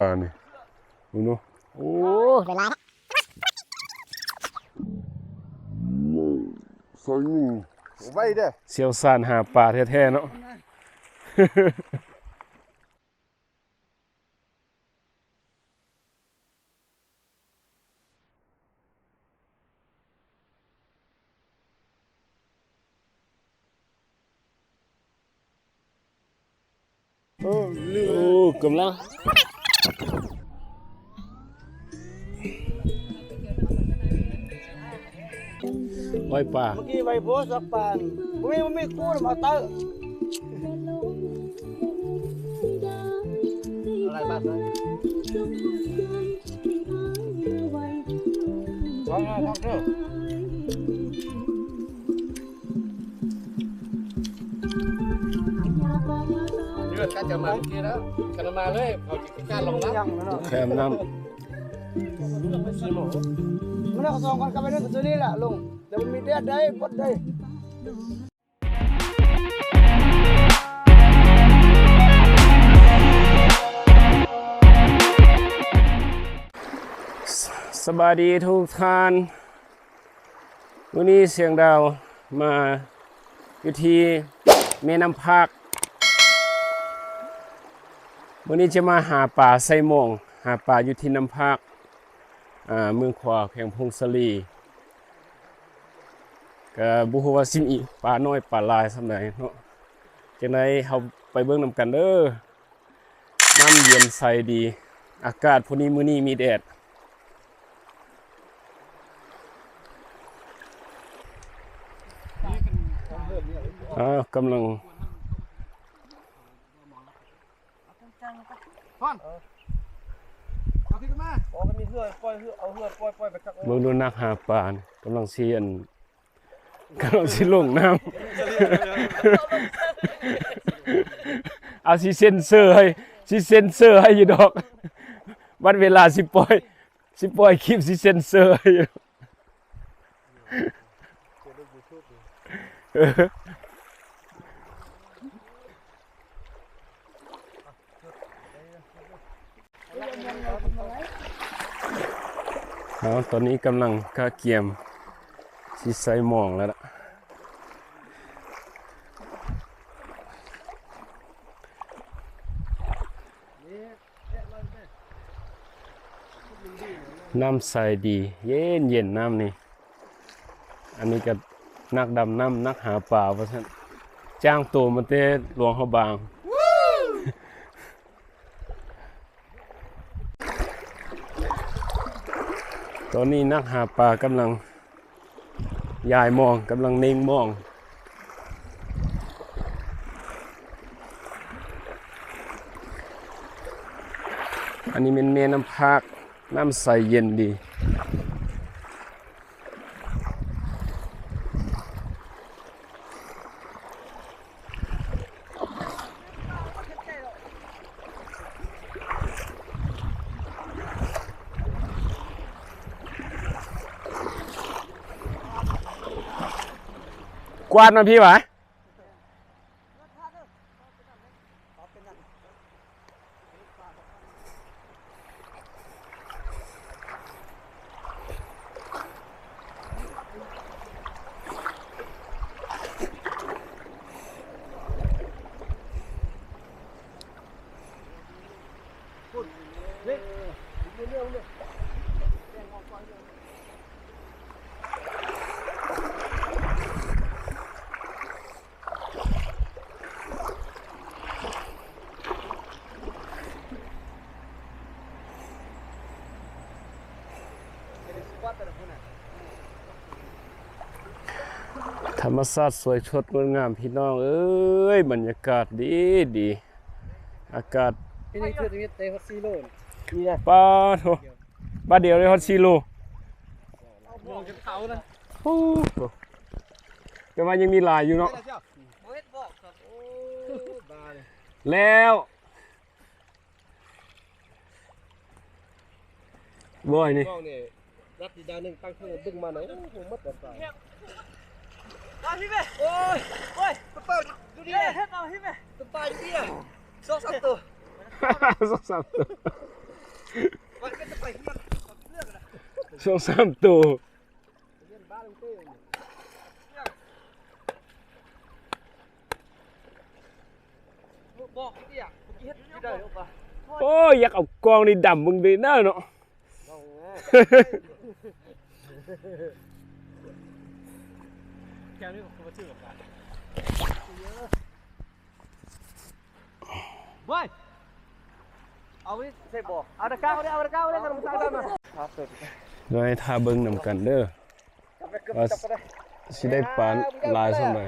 อ่านี่ดูเนาะโอ้เวลาใส่หนึ่งไว้เด้อเซียวซานหาปลาแท้ๆเนาะ เออลืมโอ้กำลังไว้ป่าเมื่อกี้ไว้ ก็จะมาทีแล้วกันมาเลยเอาจิตการลงน้ยังแล้วเนาะแคมน้มันเอาสองคนกันไปเรื่องตัวนี้แหละลุงเดี๋ยวมันมีเด็ดได้ปดได้สบายดีทุกท่านวันนี้เสียงดาวมาอยู่ที่แม่น้ำพัก วันนี้จะมาหาป่าไซมง หาป่าอยู่ที่น้ำพักอ่าเมืองขวาแข่งพงศลีก็บุฮูว่าซิมอีป่าน้อยป่าลายสำไหนเนาะจังไดเฮาไปเบิ่งนำกันเด้อน้ำเย็นใสดี อากาศพวกนี้มื้อนี้มีแดดอ่ากำลัง เอาขึ้นมาอ๋อมันมีเหือปล่อยเหือเอาเหือปล่อยปล่อยไปกักเมืองดูนักหาปลานี่กำลังเชียนกำลังสิลงน้ำเอาสิเซนเซอร์ให้สิเซนเซอร์ให้อยู่ดอกวันเวลาสิปล่อย สิปล่อยคลิปสิเซนเซอร์ให้อยู่ เอาตอนนี้กำลังกาเกียมสิใส่หมองแล้วล่ะน้ำใสดี เย็นเย็นน้ำนี่ อันนี้ก็นักดำน้ำนักหาปลาเพราะฉะนั้นจ้างตัวมาเต้หลวงเขาบาง อนนี้นักหาปลากำลังยายมองกำลังเน่งมอง อันนี้เป็นเมน้ำพักน้ำใสเย็นดี กวาดมาพี่หวะ รรมชาติสวยชดงดงามพี่น้อง เอ้ย บรรยากาศดีดี อากาศที่นี่คือตรงนี้เตะฮอตซีโร่นี่นะป้าโถบ้านเดียวเลยฮอตซีโลมองจนเขานะโอ้โหแต่ว่ายังมีหลายอยู่เนาะเจ้าโอ้ยบอกครับโอ้บาเลยแล้วบ่อยนี่มองนี่รัดดีดาวหนึ่งตั้งเครื่องดึงมาหน่อยโอ้โหมัดแต่ตาย มาพี่เบ้โอ้ยโอ้ยเปิดตัวนี้เฮ็ดเอาให้แม่ตัวปลาอยู่นี่สองสามตัวสองสามตัวมันก็จะไปเฮือกเลือกนะสองสามตัวเล่นบ้านลุงเต้บอกเตี้ยเฮ็ดไม่ได้หรอกปะโอ้ยอยากเอากองนี่ดำมึงดีน่าเนาะ แกนี่ผมชื่อกับกันเว้ยเอาไว้ใส่บ่อเอาตะก้าเอาได้เอาตะก้าเอาได้กันมึงใส่ได้มาครับเปิดเดี๋ยวให้ทาเบิ่งนำกันเด้อจับไปเกือบจับไปได้สิได้ปานลายส่ำใด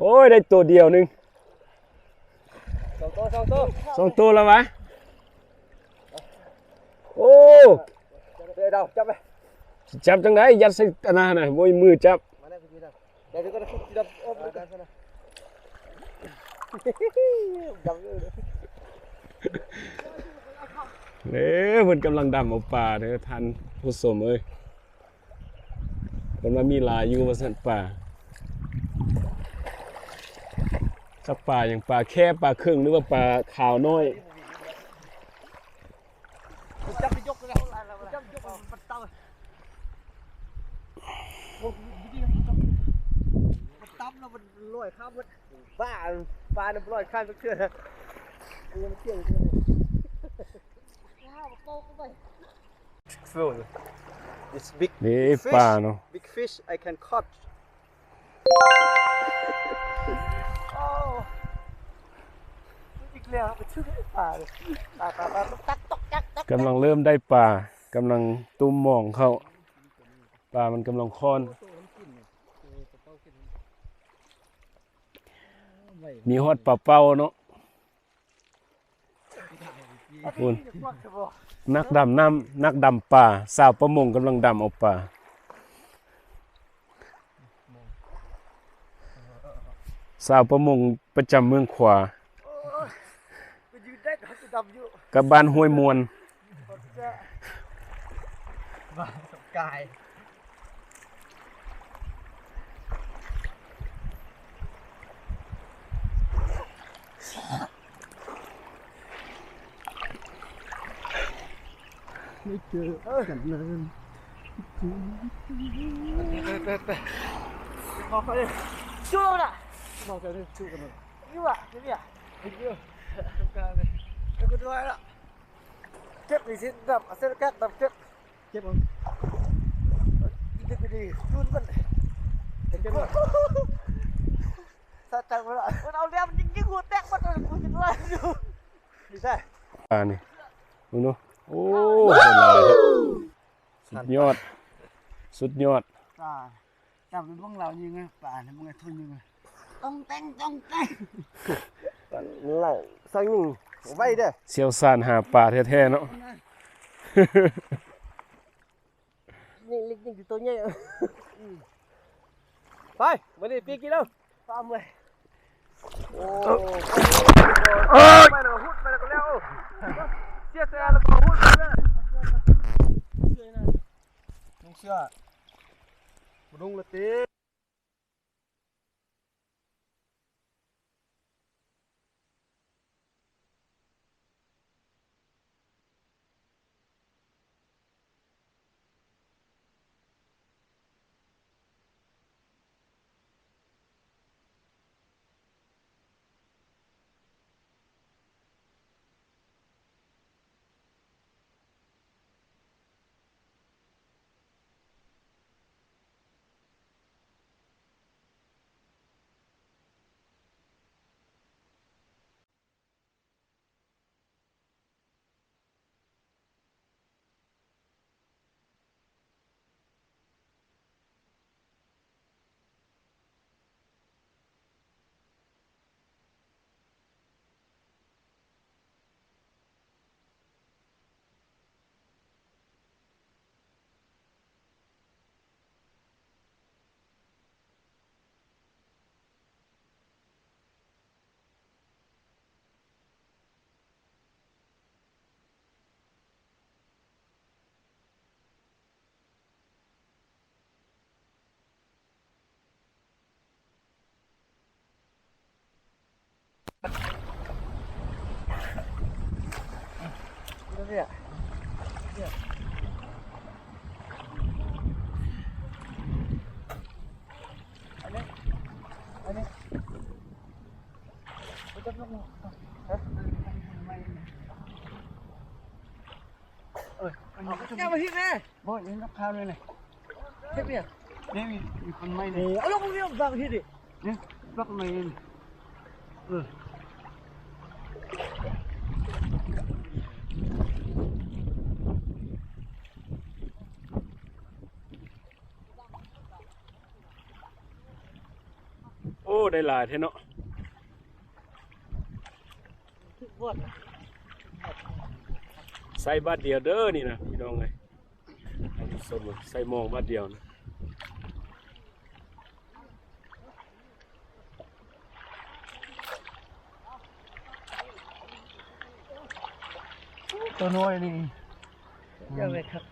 โอ้ยได้ตัวเดียวหนึงสองตัวสองตัวสองตัวแล้ววะโอ้เดี๋ยวเดาจับไป จับจังไดยัดใส่อันนั้นน่ะบ่มีมือจับมาได้พี่ดาเดี๋ยวเดี๋ยวก็ได้พี่ดาโอ้ไปกันนะจับเพิ่นกำลังดำเอาปลาเด้อท่านผู้ชมเอ้ยเพิ่นว่ามีลายอยู่ว่าซั่นปลาสักปลาอย่างปลาแค่ปลาครึ่งหรือว่าปลาขาวน้อย จับไปยกเลยจับยกปัดเตาโอ้ยดีจับ มันตั้มแล้วมันลอยข้ามมันบ้าปลาเนี่ยลอยข้ามทุกเชือกยังเกี่ยงเลย Phil, this big นี่ปลาเนาะ big fish I can caught. Oh. อีกแล้วไปชื่อปลาเลยปลาปลาปลาตักตกตักตักกำลังเริ่มได้ปลากำลังตุ้มหมองเข้าปลามันกำลังค้อน มีฮอดปลาเป้าเนาะคุณนักดำน้ำนักดำป่า สาวประมงกำลังดำเอาป่าสาวประมงประจำเมืองขวาก,กับบ้านห้วยมวนบ้าสกายไม่เจอกันเลยไปไปไปพอเขาเลยชู้ละมองกันเลยชู้กันเลยยู่อะนี่อะยู่ตรงกลาย แล้วก็ด้วยละเก็บอีกสิดับเส้นแก๊สดับเก็บเก็บมันดีดีดีรุ่นมันเห็นกันไหม สะใจมันละมันเอาเลี้ยมยิงยิงหัวแตกมันกูจะด้วยอยู่ไม่ใช่ปลานี่มึงดูโอ้เป็นหลายแท้สุดยอด สุดยอดป่าจับเป็นพวกเรายิงไงป่าเนี่ยมึงไงทุนยิงไงต้องแต่งต้องแต่งหลังสังยิงไว้เด้อเซียวซานหาปลาแท้ๆเนาะนี่ลิงนี่ตัวใหญ่ไปมาดิปีกี่แล้วตามเลย โอ้ไปแล้วหุดไปแล้วก็แล้วเสี เนี่ยเนี่ยอันนี้อันนี้มันจะลงฮะเออแกมาที่แม่บ่ยังรับข้าวเลยเลยเทียบเนี่ยนี่มีคนไม่เนี่ยเอาลงมาที่บางที่ดิเนี่ยบักไม่เนี่ยเออ ได้หลายแท้เนาะทุกวันใส่บาทเดียวเด้อนี่นะพี่น้องเอ้ยอันนี้สมมุติใส่หมองบาทเดียวนะตัวน้อยนี่เยอะเลยครับ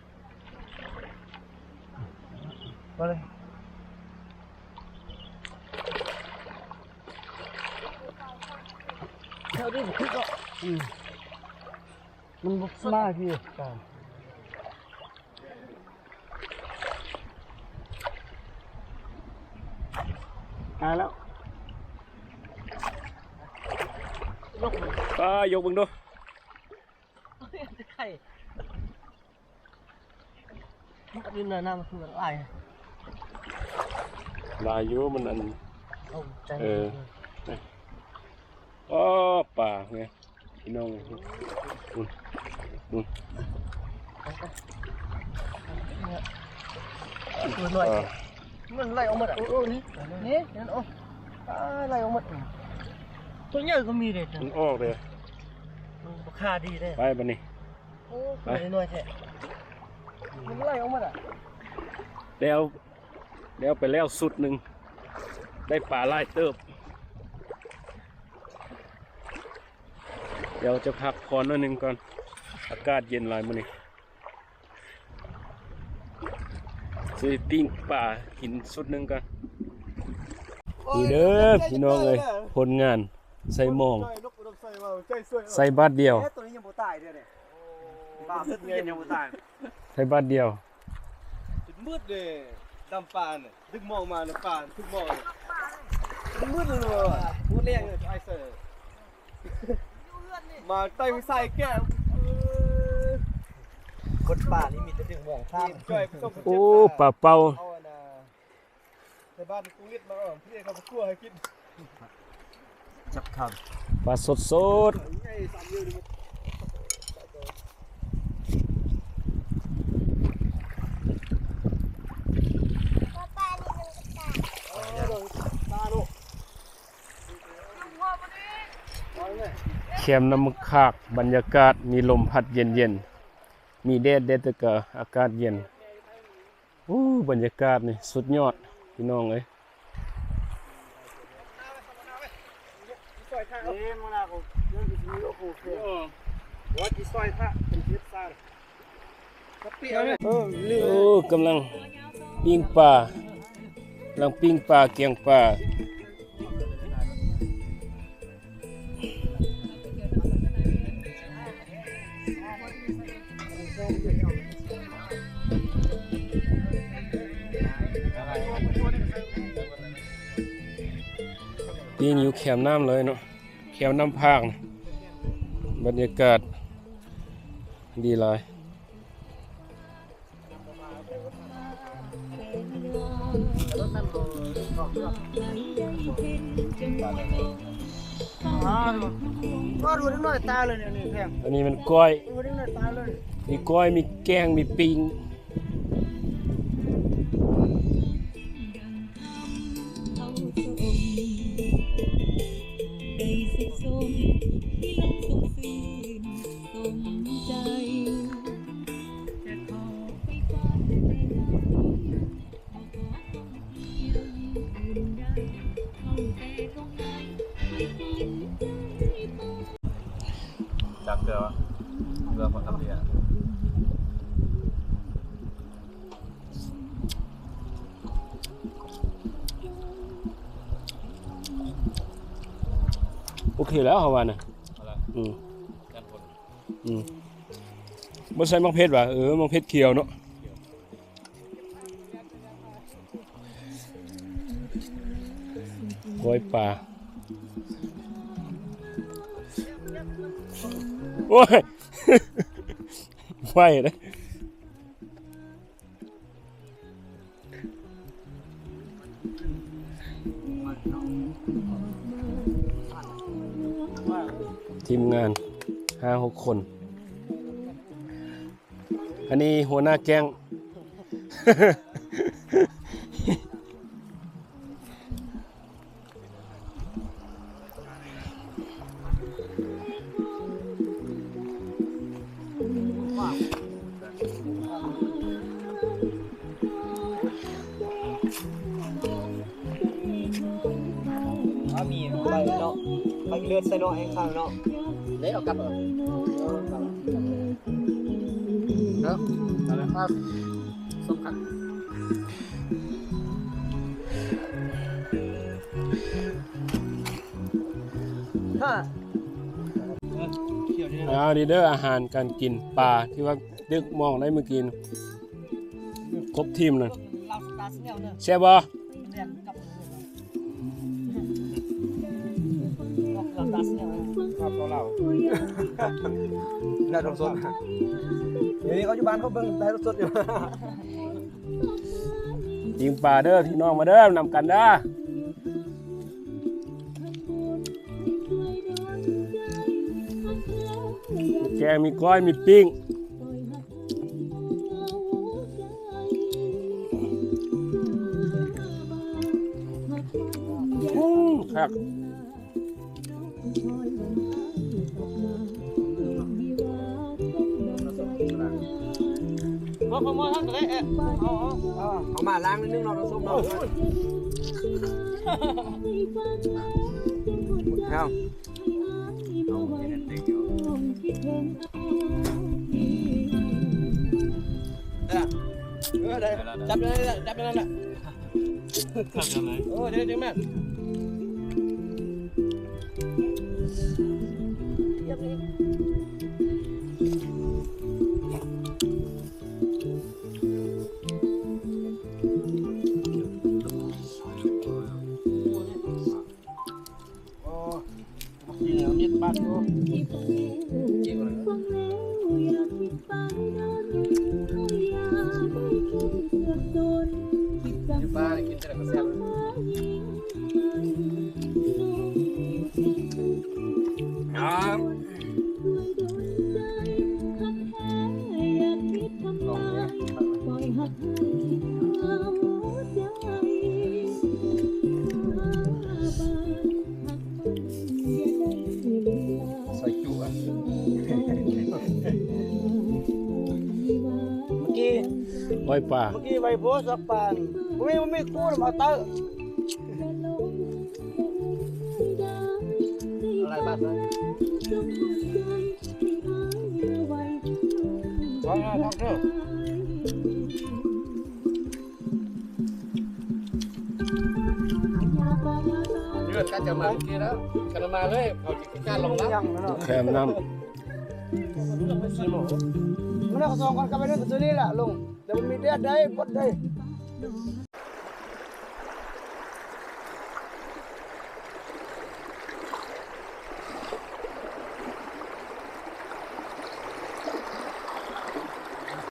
มาเลย ท่านี้ผมคิดก็อืมมันบุกสมาพี่กันตายแล้วยกมันป้ายกเบิ่งดูไข่มันดินเนินน้ำมันคืออะไรหลายอยู่มันอัน เอาใจเอ ออ้อป่าไงพี่น้องนู่นนู่นตัวหน่อยอ่ามันไล่ออกมาอะโอ้นี่นี่นั่นโอ้ไล่ออกมาตัวใหญ่ก็มีเลยจ้ะมันออกเลยมันราคาดีเลยไปบัดนี้โอ้ตัวน้อยแท้มันไล่ออกมาอะแล้วแล้วไปแล้วสุดหนึ่งได้ปลาไล่เติบ เดี๋ยวจะพักผ่อนนิดนึงก่อน อากาศเย็นหลายมื้อนี้ซื้อปิ้งปลากินสุดนึงก่อนนี่เด้อพี่น้องเอ้ยผลงานใส่หมอง ใส่บาทเดียวตัวนี้ยังบ่ตายเดียบ้าเพิ่นยังบ่ตายใส่บาทเดียวมืดเลยดำปานดึกมองมาในปานทุกมองเลยมืดเลยวะมืดเรียงไอเซอร์ มาใต้วิสัยแก้วคนป่านี่มีแต่ดึงมองข้ามช่วยต้องโอ้ปลาเป่าเอาอันน่ะในบ้านกูเรียกมาอะพี่เขาไปคั่วให้กินจับข้ามปลาสดสดไงสามเยอะดิๆ เข็มน้ำคากบรรยากาศมีลมพัดเย็นเย็นๆมีแดดแดดแต่ก็อากาศเย็นโอ้บรรยากาศนี่สุดยอดพี่น้องเอ้ยเรื่องที่มีโอ้โหเออว่าที่ซอยพระเป็นเทียบซ่าสเปียเลยโอ้กำลังปิ้งปลากำลังปิ้งปลาเกียงปลา ปิ้งอยู่แคมน้ำเลยเนาะแคมน้ำพากนะบรรยากาศ ดีหลายอ่าก็ดูนิดหน่อยตายเลยเนี่ยนี่แพงอันนี้มันก้อยดูนิดหน่อยตายเลยมีก้อยมีแกงมีปิง เคแล้วเขาว่าน่ะเอาละอืมกันคนอืมบ่ใส่มังเพชรว่ะเออมังเพชรเขียวเนาะกล้วยป่าโอ้ยไฟเลย ทีมงานห้าหกคน อันนี้หัวหน้าแก๊ง ครับเอาละครับสำคัญฮ่าเอาดีเดอร์อาหารการกินปลาที่ว่าดึกมองได้เมื่อกี้น่ะครบทีมเลยเราสตาร์ทแนวเนอะแช่บบ่เรียนกับเราสตาร์ทแนวครับเราเราได้รถสด เดี๋ยวนี้เขาอยู่บ้านเขาเบิ่งได้รถสดอยู่ ยิงปลาเด้อพี่น้องมาเด้อนำกันเด้อแกงมีก้อยมีปิ้งอืมครับ พอพอมอทั้งตัวเอ๊ะเอาเอาเอามาล้างนิดนึงเนาะรถส้มเนาะครับเออได้จับได้จับได้นั่นน่ะครับยังไงโอ้เดี๋ยวเดี๋ยวแม่เห ที่บ้านกินแต่ก็แซ่บใส่จุอะเมื่อกี้ก้อยปลาเมื่อกี้ไปโพสต์ปาน ผมไม่ไม่กู้มาเตอร์อะไรบ้างเลยท้องท้องเด้อเลือดกันจะมาเมื่อกี้แล้วกันมาเลยเขาจะกล้าลงน้ำยังนะเนาะแคมน้มันเอาสองคนกันไปเรื่องตัวนี้แหละลุงแต่มันมีเดือดได้บดได้